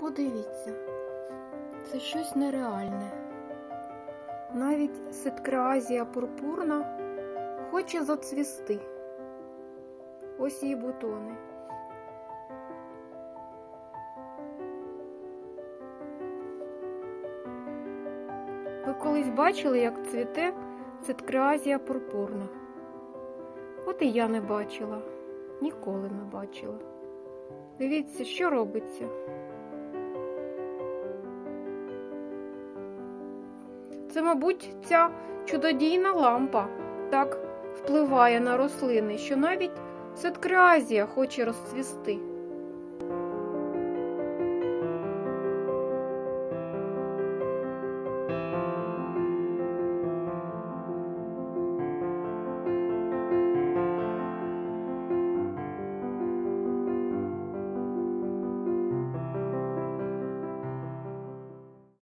Подивіться, це щось нереальне. Навіть ситкреазія пурпурна хоче зацвісти. Ось її бутони. Ви колись бачили, як цвіте циткреазія пурпурна? От і я не бачила, ніколи не бачила. Дивіться, що робиться. Це, мабуть, ця чудодійна лампа так впливає на рослини, що навіть сеткреазія хоче розцвісти.